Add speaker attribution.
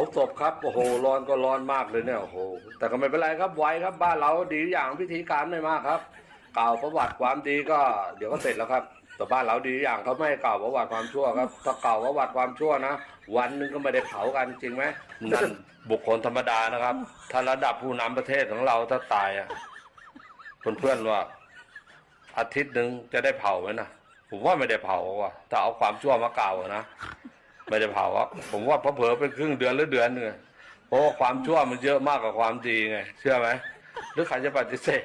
Speaker 1: าศพครับโอ้โหร้อนก็ร้อนมากเลยเนี่ยโอ้โหแต่ก็ไม่เป็นไรครับไวครับบ้านเราดีอย่างพิธีการไม่มากครับ กล่าวประวัติความดีก็ เดี๋ยวก็เสร็จแล้วครับ แต่บ้านเราดีอย่างเขาไม่กล่าวประวัติความชั่วครับถ้ากล่าวประวัติความชั่วนะวันหนึงก็ไม่ได้เผากันจริงไหมนั่นบุคคลธรรมดานะครับ ถ้าระดับผู้นำประเทศของเราถ้าตายอะเพื่อนๆว่า อาทิตย์หนึ่งจะได้เผาไหมนะผมว่าไม่ได้เผาว่ะถ้าเอาความชั่วมากล่าวอะนะ ไม่ได้เผาอะผมว่าเผลอเป็นครึ่งเดือนหรือเดือนหนึงเพราะว่าความชั่วมันเยอะมากกว่าความดีไง เชื่อไหมหรือใครจะปฏิเสธ